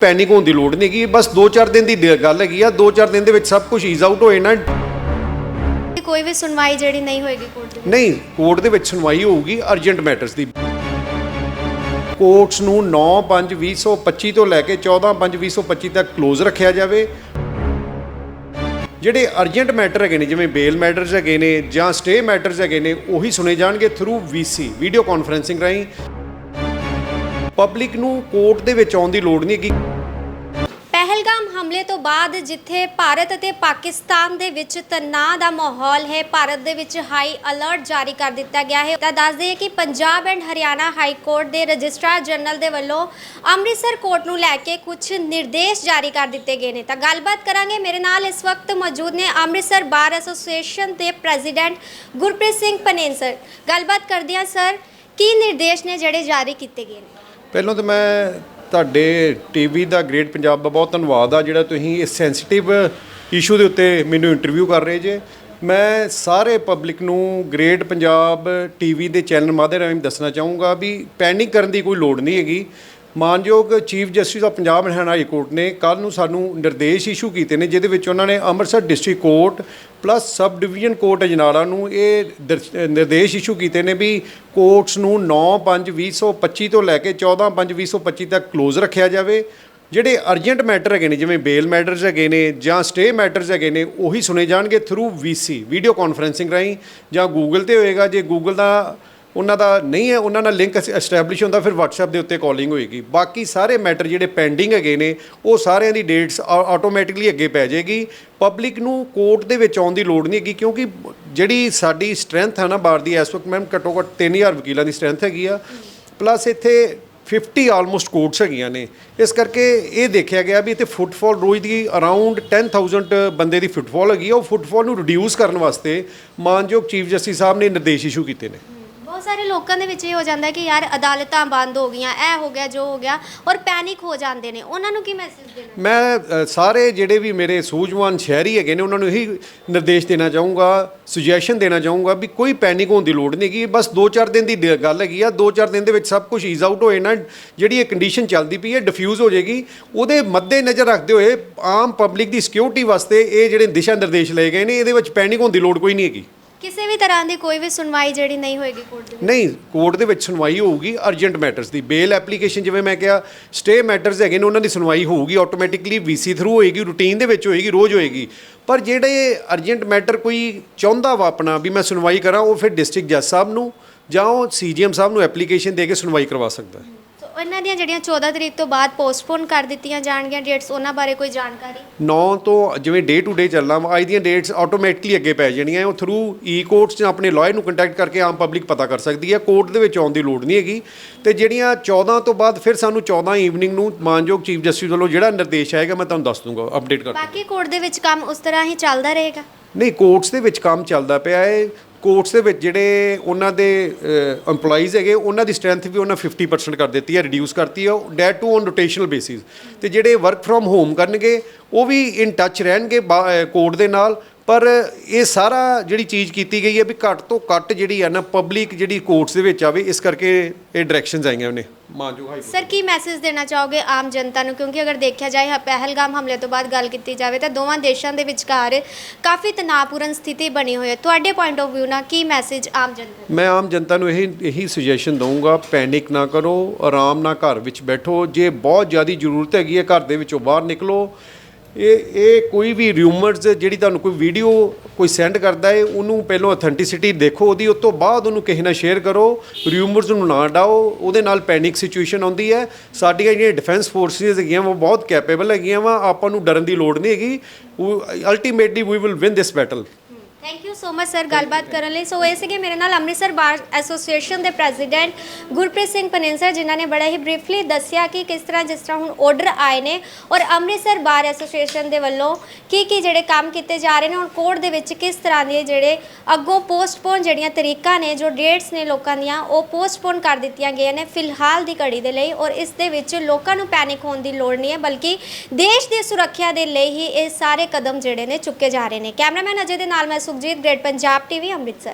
Panic ਹੋਣ ਦੀ ਲੋੜ ਨਹੀਂ ਹੈਗੀ। ਬਸ 2-4 ਦਿਨ ਦੀ ਗੱਲ ਹੈਗੀ ਆ। 2-4 ਦਿਨ ਦੇ ਵਿੱਚ ਸਭ ਕੁਝ ਈਜ਼ ਆਊਟ ਹੋਏ ਨਾ ਕੋਈ ਵੀ ਸੁਣਵਾਈ ਜਿਹੜੀ ਨਹੀਂ ਹੋਏਗੀ ਕੋਰਟ ਦੀ ਨਹੀਂ ਕੋਰਟ ਦੇ ਵਿੱਚ ਸੁਣਵਾਈ ਹੋਊਗੀ ਅਰਜੈਂਟ ਮੈਟਰਸ ਦੀ। ਕੋਰਟਸ ਨੂੰ 9/5/2025 ਤੋਂ ਲੈ ਕੇ 14/5/2025 ਤੱਕ ক্লোਜ਼ ਰੱਖਿਆ ਜਾਵੇ। ਜਿਹੜੇ ਅਰਜੈਂਟ ਮੈਟਰ ਹੈਗੇ ਨੇ ਜਿਵੇਂ ਬੇਲ ਮੈਟਰਸ ਹੈਗੇ ਨੇ ਜਾਂ ਸਟੇ ਮੈਟਰਸ ਹੈਗੇ ਨੇ ਉਹੀ ਸੁਣੇ ਜਾਣਗੇ ਥਰੂ ਵੀਸੀ ਵੀਡੀਓ ਕਾਨਫਰੈਂਸਿੰਗ ਰਾਹੀਂ। ਪਬਲਿਕ ਨੂੰ ਕੋਰਟ ਦੇ ਵਿੱਚ ਆਉਣ ਦੀ ਲੋੜ ਨਹੀਂ ਹੈਗੀ। ਪਹਿਲਗਾਮ ਹਮਲੇ ਤੋਂ ਬਾਅਦ ਜਿੱਥੇ ਭਾਰਤ ਅਤੇ ਪਾਕਿਸਤਾਨ ਦੇ ਵਿੱਚ ਤਣਾਅ ਦਾ ਮਾਹੌਲ ਹੈ, ਭਾਰਤ ਦੇ ਵਿੱਚ ਹਾਈ ਅਲਰਟ ਜਾਰੀ ਕਰ ਦਿੱਤਾ ਗਿਆ ਹੈ। ਤਾਂ ਦੱਸ ਦਈਏ ਕਿ Punjab and Haryana high court ਦੇ ਰਜਿਸਟਰਾਰ ਜਨਰਲ ਦੇ ਵੱਲੋਂ ਅੰਮ੍ਰਿਤਸਰ ਕੋਰਟ ਨੂੰ ਲੈ ਕੇ ਕੁਝ ਨਿਰਦੇਸ਼ ਜਾਰੀ ਕਰ ਦਿੱਤੇ ਗਏ ਨੇ। ਤਾਂ ਗੱਲਬਾਤ ਕਰਾਂਗੇ, ਮੇਰੇ ਨਾਲ ਇਸ ਵਕਤ ਮੌਜੂਦ ਨੇ ਅੰਮ੍ਰਿਤਸਰ ਬਾਰ ਐਸੋਸੀਏਸ਼ਨ ਦੇ ਪ੍ਰੈਜ਼ੀਡੈਂਟ ਗੁਰਪ੍ਰੀਤ ਸਿੰਘ ਪਨੇਨ ਸਰ। ਗੱਲਬਾਤ ਕਰਦੇ ਹਾਂ, ਸਰ, ਕੀ ਨਿਰਦੇਸ਼ ਨੇ ਜਿਹੜੇ ਜਾਰੀ ਕੀਤੇ ਗਏ ਨੇ? ਪਹਿਲਾਂ ਤਾਂ ਮੈਂ ਤੁਹਾਡੇ ਟੀਵੀ ਦਾ ਗ੍ਰੇਟ ਪੰਜਾਬ ਦਾ ਬਹੁਤ ਧੰਨਵਾਦ ਆ, ਜਿਹੜਾ ਤੁਸੀਂ ਇਸ ਸੈਂਸਿਟਿਵ ਇਸ਼ੂ ਦੇ ਉੱਤੇ ਮੈਨੂੰ ਇੰਟਰਵਿਊ ਕਰ ਰਹੇ ਜੇ। ਮੈਂ ਸਾਰੇ ਪਬਲਿਕ ਨੂੰ ਗ੍ਰੇਟ ਪੰਜਾਬ ਟੀਵੀ ਦੇ ਚੈਨਲ ਮਾਧਿਅਮ ਰਾਹੀਂ ਦੱਸਣਾ ਚਾਹੂੰਗਾ ਵੀ ਪੈਨਿਕ ਕਰਨ ਦੀ ਕੋਈ ਲੋੜ ਨਹੀਂ ਹੈਗੀ। ਮਾਨਯੋਗ chief justice of Punjab Haryana high court ਨੇ ਕੱਲ ਨੂੰ ਸਾਨੂੰ ਨਿਰਦੇਸ਼ ਇਸ਼ੂ ਕੀਤੇ ਨੇ, ਜਿਹਦੇ ਵਿੱਚ ਉਹਨਾਂ ਨੇ Amritsar district court plus sub division court Ajnala ਨੂੰ ਇਹ ਦਰ- ਨਿਰਦੇਸ਼ ਇਸ਼ੂ ਕੀਤੇ ਨੇ ਵੀ ਕੋਰਟਸ ਨੂੰ 9/5/2025 ਤੋਂ ਲੈ ਕੇ 14/5/2025 ਤੱਕ ক্লোਜ਼ ਰੱਖਿਆ ਜਾਵੇ। ਜਿਹੜੇ ਅਰਜੈਂਟ ਮੈਟਰ ਹੈਗੇ ਨੇ, ਜਿਵੇਂ ਬੇਲ ਮੈਟਰਸ ਹੈਗੇ ਨੇ ਜਾਂ ਸਟੇ ਮੈਟਰਸ ਹੈਗੇ ਨੇ, ਉਹੀ ਸੁਣੇ ਜਾਣਗੇ ਥਰੂ ਵੀਸੀ ਵੀਡੀਓ ਕਾਨਫਰੈਂਸਿੰਗ ਰਾਹੀਂ ਜਾਂ ਗੂਗਲ ਤੇ ਹੋਏਗਾ। ਜੇ ਗੂਗਲ ਦਾ ਉਹਨਾਂ ਦਾ ਨਹੀਂ ਹੈ, ਉਹਨਾਂ ਨਾਲ ਲਿੰਕ ਐਸਟੈਬਲਿਸ਼ ਹੁੰਦਾ, ਫਿਰ WhatsApp ਦੇ ਉੱਤੇ ਕਾਲਿੰਗ ਹੋਏਗੀ। ਬਾਕੀ ਸਾਰੇ ਮੈਟਰ ਜਿਹੜੇ ਪੈਂਡਿੰਗ ਹੈਗੇ ਨੇ, ਉਹ ਸਾਰਿਆਂ ਦੀ ਡੇਟਸ ਆਟੋਮੈਟਿਕਲੀ ਅੱਗੇ ਪੈ ਜਾਏਗੀ। ਪਬਲਿਕ ਨੂੰ ਕੋਰਟ ਦੇ ਵਿੱਚ ਆਉਣ ਦੀ ਲੋੜ ਨਹੀਂ ਹੈਗੀ, ਕਿਉਂਕਿ ਜਿਹੜੀ ਸਾਡੀ ਸਟਰੈਂਥ ਹੈ ਨਾ ਬਾਰ ਦੀ ਇਸ ਵਕਤ ਮੈਮ ਘੱਟੋ ਘੱਟ 3000 ਵਕੀਲਾਂ ਦੀ ਸਟਰੈਂਥ ਹੈਗੀ ਆ। ਪਲੱਸ ਇੱਥੇ 50 ਆਲਮੋਸਟ ਕੋਰਟਸ ਹੈਗੀਆਂ ਨੇ। ਇਸ ਕਰਕੇ ਇਹ ਦੇਖਿਆ ਗਿਆ ਵੀ ਇੱਥੇ ਫੁੱਟਫਾਲ ਰੋਜ਼ ਦੀ ਅਰਾਊਂਡ 10000 ਬੰਦੇ ਦੀ ਫੁੱਟਫਾਲ ਹੈਗੀ ਆ। ਉਹ ਫੁੱਟਫਾਲ ਨੂੰ ਰਿਡਿਊਸ ਕਰਨ ਵਾਸਤੇ ਮਾਨਯੋਗ ਚੀਫ ਜਸਟਿਸ ਸਾਹਿਬ ਨੇ ਨਿਰਦੇਸ਼ ਇਸ਼ੂ ਕੀਤੇ ਨੇ। ਬਹੁਤ ਸਾਰੇ ਲੋਕਾਂ ਦੇ ਵਿੱਚ ਇਹ ਹੋ ਜਾਂਦਾ ਕਿ ਯਾਰ ਅਦਾਲਤਾਂ ਬੰਦ ਹੋ ਗਈਆਂ ਇਹ ਹੋ ਗਿਆ ਜੋ ਹੋ ਗਿਆ ਔਰ ਪੈਨਿਕ ਹੋ ਜਾਂਦੇ ਨੇ। ਉਹਨਾਂ ਨੂੰ ਕੀ ਮੈਸੇਜ ਦੇਣਾ? ਮੈਂ ਅ, ਸਾਰੇ ਜਿਹੜੇ ਵੀ ਮੇਰੇ ਸੂਝਵਾਨ ਸ਼ਹਿਰੀ ਹੈਗੇ ਨੇ ਉਹਨਾਂ ਨੂੰ ਇਹੀ ਨਿਰਦੇਸ਼ ਦੇਣਾ ਚਾਹੂੰਗਾ ਸੁਜੈਸ਼ਨ ਦੇਣਾ ਚਾਹੂੰਗਾ ਵੀ ਕੋਈ ਪੈਨਿਕ ਹੋਣ ਦੀ ਲੋੜ ਨਹੀਂ ਹੈਗੀ। ਬਸ 2-4 ਦਿਨ ਦੀ ਦ- ਗੱਲ ਹੈਗੀ ਆ। 2-4 ਦਿਨ ਦੇ ਵਿੱਚ ਸਭ ਕੁਝ ਈਜ਼ ਆਊਟ ਹੋਏ ਨਾ ਜਿਹੜੀ ਇਹ ਕੰਡੀਸ਼ਨ ਚੱਲਦੀ ਪਈ ਹੈ ਡਿਫਿਊਜ਼ ਹੋ ਜਾਏਗੀ। ਉਹਦੇ ਮੱਦੇ ਨਜ਼ਰ ਰੱਖਦੇ ਹੋਏ ਆਮ ਪਬਲਿਕ ਦੀ ਸਿਕਿਉਰਿਟੀ ਵਾਸਤੇ ਇਹ ਜਿਹੜੇ ਦਿਸ਼ਾ ਨਿਰਦੇਸ਼ ਲਏ ਗਏ ਨੇ ਇਹਦੇ ਵਿੱਚ ਪੈਨਿਕ ਹੋਣ ਦੀ ਲੋੜ ਕੋਈ ਨਹੀਂ ਹੈਗੀ। ਕਿਸੇ ਵੀ ਤਰ੍ਹਾਂ ਦੀ ਕੋਈ ਵੀ ਸੁਣਵਾਈ ਜਿਹੜੀ ਨਹੀਂ ਹੋਏਗੀ ਕੋਰਟ ਦੇ ਵਿੱਚ? ਨਹੀਂ ਕੋਰਟ ਦੇ ਵਿੱਚ ਸੁਣਵਾਈ ਹੋਊਗੀ ਅਰਜੈਂਟ ਮੈਟਰਸ ਦੀ। ਬੇਲ ਐਪਲੀਕੇਸ਼ਨ ਜਿਵੇਂ ਮੈਂ ਕਿਹਾ ਸਟੇ ਮੈਟਰਸ ਹੈਗੇ ਨੇ, ਉਹਨਾਂ ਦੀ ਸੁਣਵਾਈ ਹੋਊਗੀ ਆਟੋਮੈਟਿਕਲੀ ਵੀਸੀ ਥਰੂ ਹੋਏਗੀ ਰੂਟੀਨ ਦੇ ਵਿੱਚ ਹੋਏਗੀ, ਰੋਜ਼ ਹੋਏਗੀ। ਪਰ ਜਿਹੜੇ ਅਰਜੈਂਟ ਮੈਟਰ ਕੋਈ ਚਾਹੁੰਦਾ ਵਾ ਆਪਣਾ ਵੀ ਮੈਂ ਸੁਣਵਾਈ ਕਰਾਂ, ਉਹ ਫਿਰ ਡਿਸਟ੍ਰਿਕਟ ਜੱਜ ਸਾਹਿਬ ਨੂੰ ਜਾਂ ਉਹ ਸੀਜੀਐਮ ਸਾਹਿਬ ਨੂੰ ਐਪਲੀਕੇਸ਼ਨ ਦੇ ਕੇ ਸੁਣਵਾਈ ਕਰਵਾ ਸਕਦਾ ਹੈ। ਸੋ ਇਹਨਾਂ ਦੀਆਂ ਜਿਹੜੀਆਂ 14 ਤਰੀਕ ਤੋਂ ਬਾਅਦ ਪੋਸਟਪੋਨ ਕਰ ਦਿੱਤੀਆਂ ਜਾਣਗੀਆਂ ਡੇਟਸ ਉਹਨਾਂ ਬਾਰੇ ਕੋਈ ਜਾਣਕਾਰੀ? 9 ਤੋਂ ਜਿਵੇਂ ਡੇ ਟੂ ਡੇ ਚੱਲਣਾ ਅੱਜ ਦੀਆਂ ਡੇਟਸ ਆਟੋਮੈਟਿਕਲੀ ਅੱਗੇ ਪੈ ਜਾਣੀਆਂ ਉਹ ਥਰੂ ਈ ਕੋਰਟਸ ਜਾਂ ਆਪਣੇ ਲਾਇਰ ਨੂੰ ਕੰਟੈਕਟ ਕਰਕੇ ਆਮ ਪਬਲਿਕ ਪਤਾ ਕਰ ਸਕਦੀ ਹੈ ਕੋਰਟ ਦੇ ਵਿੱਚ ਆਉਣ ਦੀ ਲੋੜ ਨਹੀਂ ਹੈਗੀ। ਤੇ ਜਿਹੜੀਆਂ 14 ਤੋਂ ਬਾਅਦ ਫਿਰ ਸਾਨੂੰ 14 ਈਵਨਿੰਗ ਨੂੰ ਮਾਨਯੋਗ ਚੀਫ ਜਸਟਿਸ ਵੱਲੋਂ ਜਿਹੜਾ ਨਿਰਦੇਸ਼ ਆਏਗਾ ਮੈਂ ਤੁਹਾਨੂੰ ਦੱਸ ਦੂੰਗਾ ਅਪਡੇਟ ਕਰ ਬਾਕੀ ਕੋਰਟ ਦੇ ਵਿੱਚ ਕੰਮ ਉਸ ਤਰ੍ਹਾਂ ਹੀ ਚੱਲਦਾ ਰਹੇਗਾ? ਨਹੀਂ ਕੋਰਟਸ ਦੇ ਵਿੱਚ ਕੰਮ ਚੱਲਦਾ ਪਿਆ ਹੈ ਕੋਰਟਸ ਦੇ ਵਿੱਚ ਜਿਹੜੇ ਉਹਨਾਂ ਦੇ EMPLOYEES ਹੈਗੇ, ਉਹਨਾਂ ਦੀ ਸਟਰੈਂਥ ਵੀ ਉਹਨਾਂ 50% ਕਰ ਦਿੱਤੀ ਹੈ ਰਿਡਿਊਸ ਕਰਤੀ ਹੈ that too on rotational basis ਤੇ ਜਿਹੜੇ ਵਰਕ ਫਰੋਮ ਹੋਮ ਕਰਨਗੇ, ਉਹ ਵੀ ਇਨ ਟੱਚ ਰਹਿਣਗੇ ਕੋਰਟ ਦੇ ਨਾਲ ਪਰ ਇਹ ਸਾਰਾ ਜਿਹੜੀ ਚੀਜ਼ ਕੀਤੀ ਗਈ ਹੈ ਵੀ ਘੱਟ ਤੋਂ ਘੱਟ ਜਿਹੜੀ ਹੈ ਨਾ ਪਬਲਿਕ ਜਿਹੜੀ ਕੋਰਟਸ ਦੇ ਵਿੱਚ ਆਵੇ ਇਸ ਕਰਕੇ ਇਹ ਡਾਇਰੈਕਸ਼ਨਸ ਆਈਆਂ ਨੇ। ਮਾਨਯੋਗ ਹਾਈ ਸਰ ਕੀ ਮੈਸੇਜ ਦੇਣਾ ਚਾਹੋਗੇ ਆਮ ਜਨਤਾ ਨੂੰ? ਕਿਉਂਕਿ ਅਗਰ ਦੇਖਿਆ ਜਾਏ ਪਹਿਲਗਾਮ ਹਮਲੇ ਤੋਂ ਬਾਅਦ ਗੱਲ ਕੀਤੀ ਜਾਵੇ ਤਾਂ ਦੋਵਾਂ ਦੇਸ਼ਾਂ ਦੇ ਵਿਚਕਾਰ ਕਾਫੀ ਤਣਾਅਪੂਰਨ ਸਥਿਤੀ ਬਣੀ ਹੋਈ ਹੈ। ਤੁਹਾਡੇ ਪੁਆਇੰਟ ਆਫ View ਨਾਲ ਕੀ ਮੈਸੇਜ ਆਮ ਜਨਤਾ ਨੂੰ? ਮੈਂ ਆਮ ਜਨਤਾ ਨੂੰ ਇਹੀ ਇਹੀ ਸੁਜੈਸ਼ਨ ਦਊਂਗਾ ਪੈਨਿਕ ਨਾ ਕਰੋ ਆਰਾਮ ਨਾਲ ਘਰ ਵਿੱਚ ਬੈਠੋ। ਜੇ ਬਹੁਤ ਜ਼ਿਆਦਾ ਜ਼ਰੂਰਤ ਹੈਗੀ ਹੈ ਘਰ ਦੇ ਵਿੱਚੋਂ ਬਾਹਰ ਨਿਕਲੋ ਇਹ ਇਹ ਕੋਈ ਵੀ ਰਿਊਮਰਸ ਜਿਹੜੀ ਤੁਹਾਨੂੰ ਕੋਈ ਵੀਡੀਓ ਕੋਈ ਸੈਂਡ ਕਰਦਾ ਹੈ ਉਹਨੂੰ ਪਹਿਲਾਂ ਅਥੈਂਟਿਸਿਟੀ ਦੇਖੋ, ਉਹਦੀ, ਉਸ ਤੋਂ ਬਾਅਦ ਉਹਨੂੰ ਕਿਸੇ ਨਾਲ ਸ਼ੇਅਰ ਕਰੋ ਰਿਊਮਰਸ ਨੂੰ ਨਾ ਡਾਓ, ਉਹਦੇ ਨਾਲ ਪੈਨਿਕ ਸਿਚੁਏਸ਼ਨ ਆਉਂਦੀ ਹੈ ਸਾਡੀਆਂ ਜਿਹੜੀਆਂ ਡਿਫੈਂਸ ਫੋਰਸਿਸ ਹੈਗੀਆਂ, ਉਹ ਬਹੁਤ ਕੈਪੇਬਲ ਹੈਗੀਆਂ ਵਾ, ਆਪਾਂ ਨੂੰ ਡਰਨ ਦੀ ਲੋੜ ਨਹੀਂ ਹੈਗੀ। Ultimately we will win this battle thank you so much sir ਗੱਲਬਾਤ ਕਰਨ ਲਈ ਸੋ ਇਹ ਸੀਗੇ ਮੇਰੇ ਨਾਲ ਅੰਮ੍ਰਿਤਸਰ ਬਾਰ ਐਸੋਸੀਏਸ਼ਨ ਦੇ ਪ੍ਰੈਜ਼ੀਡੈਂਟ ਗੁਰਪ੍ਰੀਤ ਸਿੰਘ ਪਨੇਸਰ ਜਿਨ੍ਹਾਂ ਨੇ ਬੜਾ ਹੀ ਬਰੀਫਲੀ ਦੱਸਿਆ ਕਿ ਕਿਸ ਤਰ੍ਹਾਂ ਜਿਸ ਤਰ੍ਹਾਂ ਹੁਣ ਆਰਡਰ ਆਏ ਨੇ ਔਰ ਅੰਮ੍ਰਿਤਸਰ ਬਾਰ ਐਸੋਸੀਏਸ਼ਨ ਦੇ ਵੱਲੋਂ ਕੀ ਕੀ ਜਿਹੜੇ ਕੰਮ ਕੀਤੇ ਜਾ ਰਹੇ ਨੇ ਹੁਣ ਕੋਰਟ ਦੇ ਵਿੱਚ ਕਿਸ ਤਰ੍ਹਾਂ ਦੇ ਜਿਹੜੇ ਅੱਗੋਂ ਪੋਸਟਪੋਨ ਜਿਹੜੀਆਂ ਤਰੀਕਾਂ ਨੇ ਜੋ ਡੇਟਸ ਨੇ ਲੋਕਾਂ ਦੀਆਂ ਉਹ ਪੋਸਟਪੋਨ ਕਰ ਦਿੱਤੀਆਂ ਗਈਆਂ ਨੇ ਫਿਲਹਾਲ ਦੀ ਘੜੀ ਦੇ ਲਈ ਔਰ ਇਸ ਦੇ ਵਿੱਚ ਲੋਕਾਂ ਨੂੰ ਪੈਨਿਕ ਹੋਣ ਦੀ ਲੋੜ ਨਹੀਂ ਹੈ ਬਲਕਿ ਦੇਸ਼ ਦੀ ਸੁਰੱਖਿਆ ਦੇ ਲਈ ਹੀ ਇਹ ਸਾਰੇ ਕਦਮ ਜਿਹੜੇ ਨੇ ਚੁੱਕੇ ਜਾ ਰਹੇ ਨੇ ਕੈਮਰਾਮੈਨ ਅਜੇ ਦੇ ਨਾਲ ਮੈਂ ਸੁਖਜੀਤ ਗ੍ਰੇਟ ਪੰਜਾਬ ਟੀਵੀ ਅੰਮ੍ਰਿਤਸਰ।